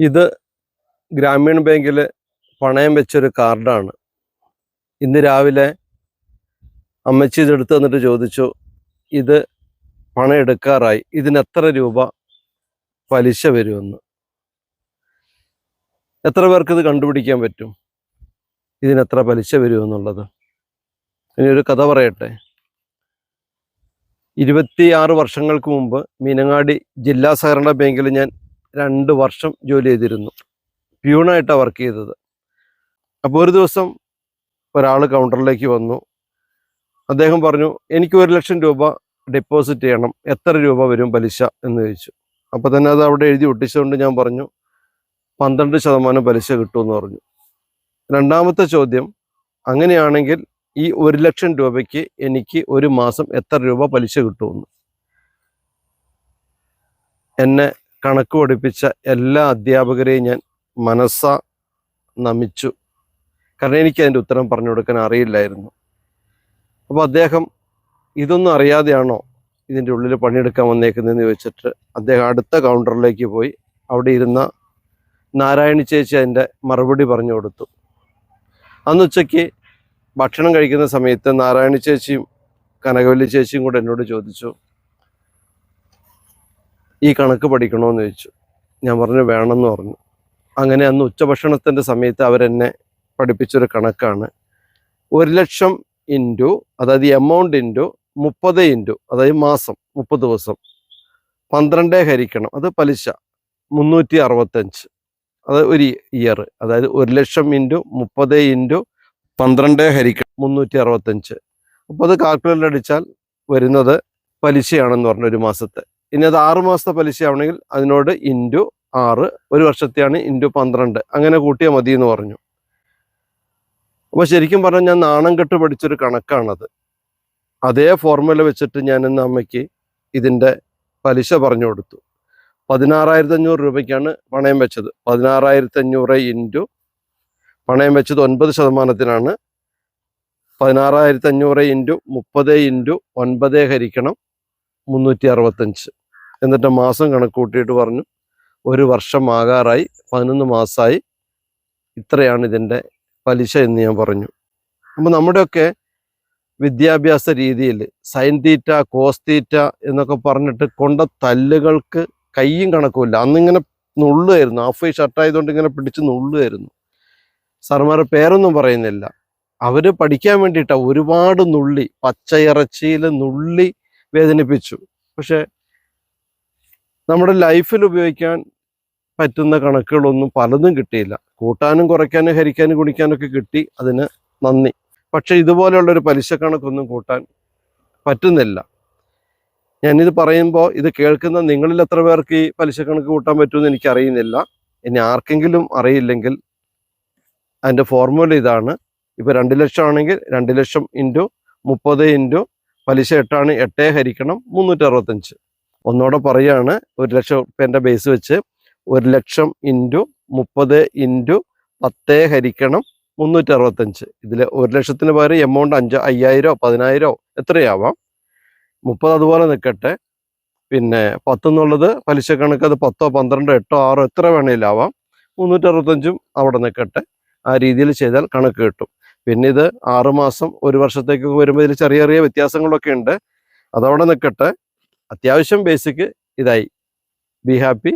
ഇത് ഗ്രാമീൺ ബാങ്കിൽ പണയം വെച്ചൊരു കാർഡാണ്. ഇന്ന് രാവിലെ അമ്മച്ചി ഇത് എടുത്തു തന്നിട്ട് ചോദിച്ചു ഇത് പണം എടുക്കാറായി. ഇതിന് എത്ര രൂപ പലിശ വരുമെന്ന്? എത്ര പേർക്ക് ഇത് കണ്ടുപിടിക്കാൻ പറ്റും? ഇതിന് എത്ര പലിശ വരുമെന്നുള്ളത്? ഇനി ഒരു കഥ പറയട്ടെ. ഇരുപത്തിയാറ് വർഷങ്ങൾക്ക് മുമ്പ് മീനങ്ങാടി ജില്ലാ സഹകരണ ബാങ്കിൽ ഞാൻ രണ്ട് വർഷം ജോലി ചെയ്തിരുന്നു. പ്യൂണായിട്ടാണ് വർക്ക് ചെയ്തത്. അപ്പോൾ ഒരു ദിവസം ഒരാൾ കൗണ്ടറിലേക്ക് വന്നു. അദ്ദേഹം പറഞ്ഞു എനിക്ക് ഒരു ലക്ഷം രൂപ ഡെപ്പോസിറ്റ് ചെയ്യണം. എത്ര രൂപ വരും പലിശ? എന്ന് ചോദിച്ചു. അപ്പോൾ തന്നെ അത് അവിടെ എഴുതി ഒട്ടിച്ചുകൊണ്ട് ഞാൻ പറഞ്ഞു പന്ത്രണ്ട് ശതമാനം പലിശ കിട്ടുമെന്ന് പറഞ്ഞു. രണ്ടാമത്തെ ചോദ്യം അങ്ങനെയാണെങ്കിൽ ഈ ഒരു ലക്ഷം രൂപയ്ക്ക് എനിക്ക് ഒരു മാസം എത്ര രൂപ പലിശ കിട്ടുമെന്ന്? എന്നെ കണക്ക് പഠിപ്പിച്ച എല്ലാ അധ്യാപകരെയും ഞാൻ മനസ്സ നമിച്ചു. കാരണം എനിക്ക് അതിന്റെ ഉത്തരം പറഞ്ഞു കൊടുക്കാൻ അറിയില്ലായിരുന്നു. അപ്പോൾ അദ്ദേഹം ഇതൊന്നും അറിയാതെയാണോ ഇതിന്റെ ഉള്ളിൽ പണിയെടുക്കാൻ വന്നേക്കുന്നതെന്ന് ചോദിച്ചിട്ട് അദ്ദേഹം അടുത്ത കൗണ്ടറിലേക്ക് പോയി. അവിടെ ഇരുന്ന നാരായണി ചേച്ചി അതിന്റെ മറുപടി പറഞ്ഞു കൊടുത്തു. അന്ന് ഉച്ചയ്ക്ക് ഭക്ഷണം കഴിക്കുന്ന സമയത്ത് നാരായണി ചേച്ചിയും കനകവല്ലി ചേച്ചിയും കൂടെ എന്നോട് ചോദിച്ചു ഈ കണക്ക് പഠിക്കണമെന്ന് ചോദിച്ചു. ഞാൻ പറഞ്ഞു വേണമെന്ന് പറഞ്ഞു. അങ്ങനെ അന്ന് ഉച്ചഭക്ഷണത്തിന്റെ സമയത്ത് അവരെന്നെ പഠിപ്പിച്ചൊരു കണക്കാണ്. ഒരു ലക്ഷം ഇന്റു അതായത് എമൗണ്ട് ഇന്റു മുപ്പത് ഇന്റു അതായത് മാസം മുപ്പത് ദിവസം. പന്ത്രണ്ടേ ഹരിക്കണം. അത് പലിശ മുന്നൂറ്റി അറുപത്തഞ്ച് അത് ഒരു ഇയർ. അതായത് ഒരു ലക്ഷം ഇന്റു മുപ്പത് ഇന്റു പന്ത്രണ്ടേ ഹരിക്കണം മുന്നൂറ്റി അറുപത്തഞ്ച് അപ്പോൾ അത് കാൽക്കുലേറ്റർ അടിച്ചാൽ വരുന്നത് പലിശയാണെന്ന് പറഞ്ഞു ഒരു മാസത്തെ. ഇനി അത് ആറ് മാസത്തെ പലിശയാണെങ്കിൽ അതിനോട് ഇന്റു ആറ് ഒരു വർഷത്തെയാണ് ഇന്റു പന്ത്രണ്ട്. അങ്ങനെ കൂട്ടിയാൽ മതി എന്ന് പറഞ്ഞു. അപ്പോൾ ശരിക്കും പറഞ്ഞാൽ ഞാൻ നാണം കെട്ട് പഠിച്ചൊരു കണക്കാണത്. അതേ ഫോർമുല വെച്ചിട്ട് ഞാൻ അമ്മയ്ക്ക് ഇതിന്റെ പലിശ പറഞ്ഞു കൊടുത്തു. പതിനാറായിരത്തി അഞ്ഞൂറ് രൂപയ്ക്കാണ് പണയം വെച്ചത്. പതിനാറായിരത്തി അഞ്ഞൂറ് ഇന്റു പണയം വെച്ചത് ഒൻപത് ശതമാനത്തിനാണ്. പതിനാറായിരത്തി അഞ്ഞൂറ് ഇന്റു മുപ്പത് ഇന്റു ഒൻപത് ഹരിക്കണം. മുന്നൂറ്റി അറുപത്തഞ്ച് എന്നിട്ട് മാസം കണക്ക് കൂട്ടിയിട്ട് പറഞ്ഞു ഒരു വർഷം ആകാറായി പതിനൊന്ന് മാസമായി ഇത്രയാണ് ഇതിന്റെ പലിശ എന്ന് ഞാൻ പറഞ്ഞു. അപ്പോൾ നമ്മുടെയൊക്കെ വിദ്യാഭ്യാസ രീതിയിൽ സൈൻ തീറ്റ കോസ് തീറ്റ എന്നൊക്കെ പറഞ്ഞിട്ട് കൊണ്ട തല്ലുകൾക്ക് കയ്യും കണക്കുമില്ല. അന്നിങ്ങനെ നുള്ളുമായിരുന്നു ഹാഫ് വൈ ഷർട്ടായതുകൊണ്ട് ഇങ്ങനെ പിടിച്ച് നുള്ളുമായിരുന്നു സാർമാർ പേരൊന്നും പറയുന്നില്ല. അവർ പഠിക്കാൻ വേണ്ടിയിട്ടാണ് ഒരുപാട് നുള്ളി പച്ചയിറച്ചിയിൽ നുള്ളി വേദനിപ്പിച്ചു. പക്ഷെ നമ്മുടെ ലൈഫിൽ ഉപയോഗിക്കാൻ പറ്റുന്ന കണക്കുകളൊന്നും പലതും കിട്ടിയില്ല. കൂട്ടാനും കുറയ്ക്കാനും ഹരിക്കാനും കുടിക്കാനൊക്കെ കിട്ടി അതിന് നന്ദി. പക്ഷെ ഇതുപോലെയുള്ളൊരു പലിശ കണക്കൊന്നും കൂട്ടാൻ പറ്റുന്നില്ല. ഞാനിത് പറയുമ്പോൾ ഇത് കേൾക്കുന്ന നിങ്ങളിൽ എത്ര പേർക്ക് ഈ പലിശ കണക്ക് കൂട്ടാൻ പറ്റുമെന്ന് എനിക്കറിയുന്നില്ല. ഇനി ആർക്കെങ്കിലും അറിയില്ലെങ്കിൽ അതിന്റെ ഫോർമുല ഇതാണ്. ഇപ്പോൾ രണ്ട് ലക്ഷം ആണെങ്കിൽ രണ്ട് ലക്ഷം ഇന്റു മുപ്പത് ഇന്റു പലിശ എട്ടാണ് എട്ടേ ഹരിക്കണം മുന്നൂറ്റി അറുപത്തഞ്ച് ഒന്നോടെ പറയുകയാണ് ഒരു ലക്ഷം റുപ്യന്റെ ബേസ് വെച്ച് ഒരു ലക്ഷം ഇന്റു മുപ്പത് ഇന്റു പത്തേ ഹരിക്കണം മുന്നൂറ്റി അറുപത്തഞ്ച് ഇതിൽ ഒരു ലക്ഷത്തിന് പകരം എമൗണ്ട് അഞ്ച് അയ്യായിരോ പതിനായിരോ എത്രയാവാം? മുപ്പത് അതുപോലെ നിൽക്കട്ടെ പിന്നെ പത്ത് എന്നുള്ളത് പലിശ കണക്ക് അത് പത്തോ പന്ത്രണ്ടോ എട്ടോ ആറോ എത്ര വേണേലാവാം? മുന്നൂറ്റി അറുപത്തഞ്ചും അവിടെ നിൽക്കട്ടെ ആ രീതിയിൽ ചെയ്താൽ കണക്ക് കിട്ടും. പിന്നെ ഇത് ആറുമാസം ഒരു വർഷത്തേക്കൊക്കെ വരുമ്പോൾ ഇതിൽ ചെറിയ ചെറിയ വ്യത്യാസങ്ങളൊക്കെ ഉണ്ട്. അതവിടെ നിൽക്കട്ടെ അത്യാവശ്യം ബേസിക് ഇതായി. Be happy